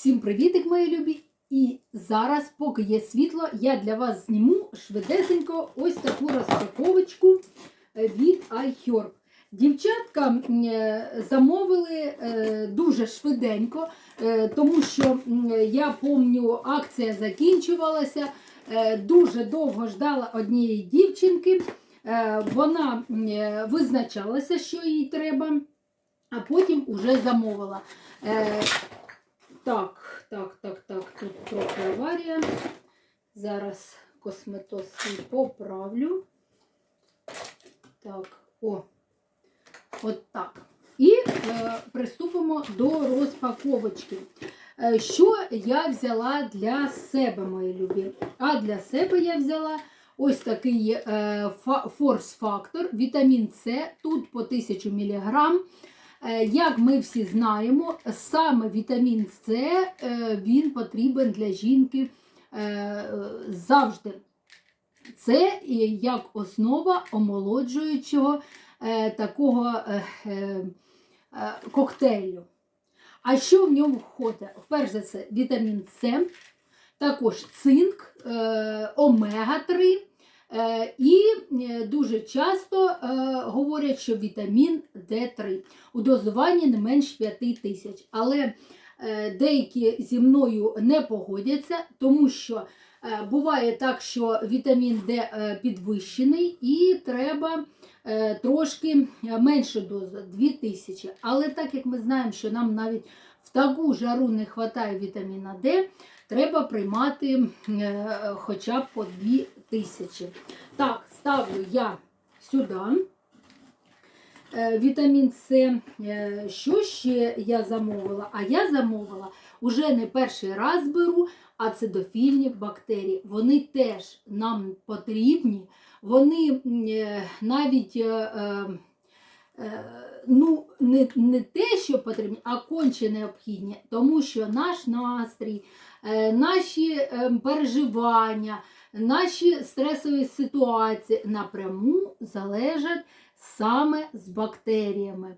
Всім привітик, мої любі! І зараз, поки є світло, я для вас зніму швидесенько ось таку розпаковочку е, від iHerb. Дівчатка е, замовили е, дуже швиденько, тому що я пам'ятаю, акція закінчувалася. Дуже довго ждала однієї дівчинки. Вона визначалася, що їй треба, а потім уже замовила. Так, так, так, так, тут трохи аварія. Зараз косметоз свій поправлю. Так, о, от так. І е, приступимо до розпаковочки. Е, що я взяла для себе, мої любі? А для себе я взяла ось такий е, фа- форс-фактор, вітамін С, тут по 1000 мг. Е, Як ми всі знаємо, саме вітамін С е, він потрібен для жінки е, завжди. Це як основа омолоджуючого такого коктейлю. А що в ньому входить? Перш за все, вітамін С, також цинк, е, омега-3. Е, І е, дуже часто е, говорять, що вітамін Д3 у дозуванні не менш 5 тисяч. Але деякі зі мною не погодяться, тому що буває так, що вітамін Д підвищений і треба трошки менше доза 2000. Але так як ми знаємо, що нам навіть в таку жару не вистачає вітаміна Д, треба приймати е, хоча б по 2000. Так, ставлю я сюди. Е, Вітамін С. Е, Що ще я замовила? А я замовила уже не перший раз беру ацидофільні бактерії. Вони теж нам потрібні. Вони навіть ну, не, не те, що потрібні, а конче необхідні, тому що наш настрій, е, наші е, переживання, наші стресові ситуації напряму залежать саме з бактеріями.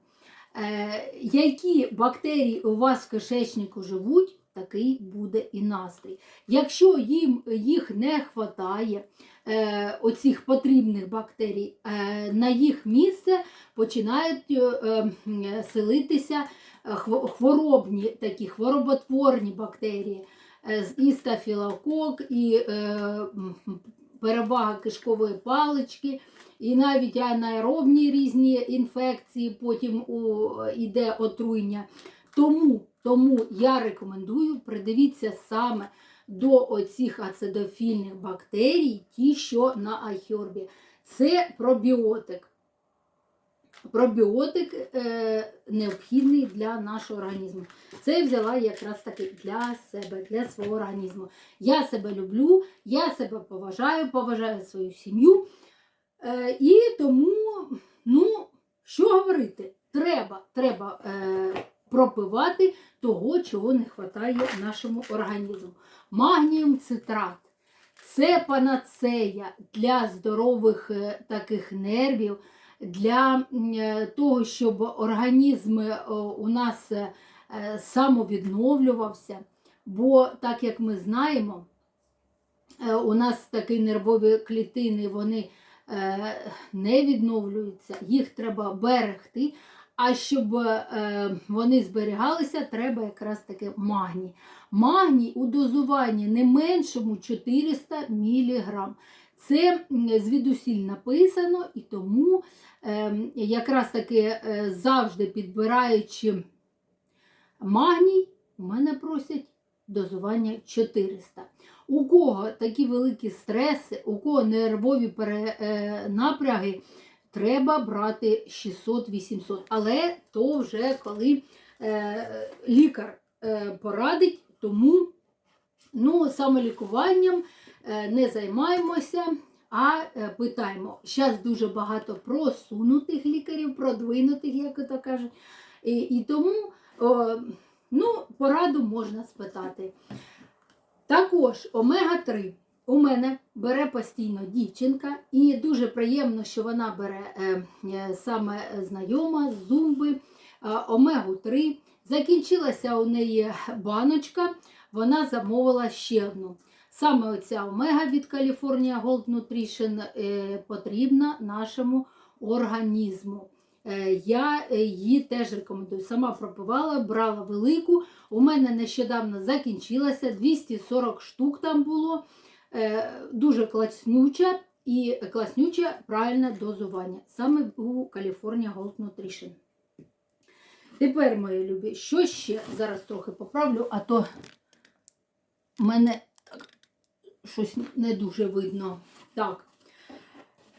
Е, які бактерії у вас в кишечнику живуть, такий буде і настрій. Якщо їм їх не вистачає, е, оцих потрібних бактерій, е, на їх місце починають е, е, селитися хворобні, такі хвороботворні бактерії, е, і стафілокок, і е, перевага кишкової палички, і навіть анаеробні різні інфекції, потім у, йде отруєння. Тому, тому я рекомендую придивіться саме до оцих ацидофільних бактерій, ті, що на айхербі. Це пробіотик. Пробіотик е, необхідний для нашого організму. Це я взяла якраз таки для себе, для свого організму. Я себе люблю, я себе поважаю, поважаю свою сім'ю. Е, і тому, ну, що говорити, треба, треба е, пропивати того, чого не вистачає нашому організму. Магніум цитрат. Це панацея для здорових е, таких нервів, для е, того, щоб організм е, у нас самовідновлювався. Бо, так як ми знаємо, у нас такі нервові клітини, вони не відновлюються, їх треба берегти. А щоб е, вони зберігалися, треба якраз таки магній. Магній у дозуванні не меншому 400 мг. Це звідусіль написано, і тому е, якраз таки е, завжди підбираючи магній, у мене просять дозування 400. У кого такі великі стреси, у кого нервові е, напряги, треба брати 600-800. Але то вже коли е, лікар е, порадить, тому ну, самолікуванням е, не займаємося, а е, питаємо. Зараз дуже багато просунутих лікарів, продвинутих, як то кажуть. І, і тому о, ну, пораду можна спитати. Також омега-3 у мене бере постійно дівчинка, і дуже приємно, що вона бере е, е, саме знайома з зумби, е, омегу-3. Закінчилася у неї баночка, вона замовила ще одну. Саме оця омега від California Gold Nutrition е, потрібна нашому організму. Е, Я е, її теж рекомендую. Сама пропивала, брала велику. У мене нещодавно закінчилася 240 штук там було. Е, Дуже класнюча і класнюче правильне дозування. Саме у California Gold Nutrition. Тепер, мої любі, що ще? Зараз трохи поправлю, а то в мене щось не дуже видно. Так.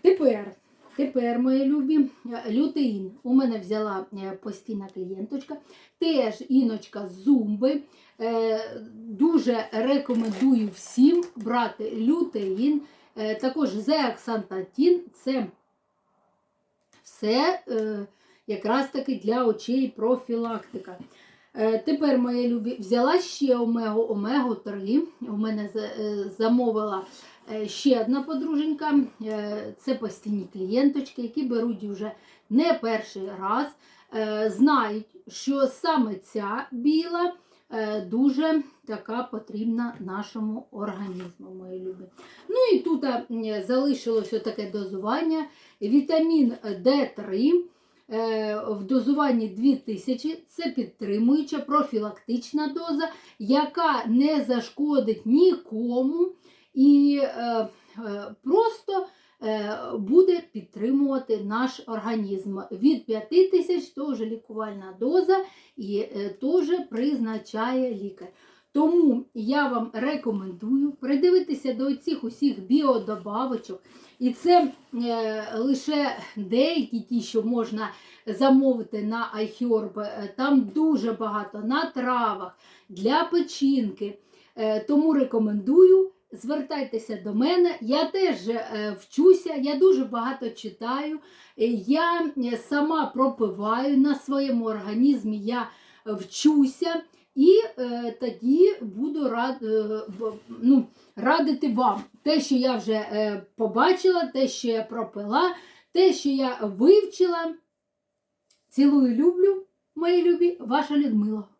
Тепер, тепер, мої любі, е, лютеїн. У мене взяла е, постійна клієнточка. Теж іночка з зумби. Е, Дуже рекомендую всім брати лютеїн. Також зеаксантатін. Це все якраз таки для очей профілактика. Е, Тепер, мої любі, взяла ще омегу, омегу 3. У мене е, замовила е, ще одна подруженька. Це постійні клієнточки, які беруть вже не перший раз. Знають, що саме ця біла дуже така потрібна нашому організму, мої любі. Ну і тут залишилось таке дозування. Вітамін D3 е, в дозуванні 2000 це підтримуюча профілактична доза, яка не зашкодить нікому і е, е, просто е, буде підтримувати наш організм. Від 5000 теж лікувальна доза і е, теж призначає лікар. Тому я вам рекомендую придивитися до цих усіх біодобавочок. І це е, лише деякі ті, що можна замовити на iHerb. Е, Там дуже багато на травах, для печінки. Е, тому рекомендую. Звертайтеся до мене, я теж е, вчуся, я дуже багато читаю. Е, Я сама пропиваю на своєму організмі, я вчуся і е, тоді буду рад, е, ну, радити вам те, що я вже е, побачила, те, що я пропила, те, що я вивчила. Цілую, люблю, мої любі, ваша Людмила.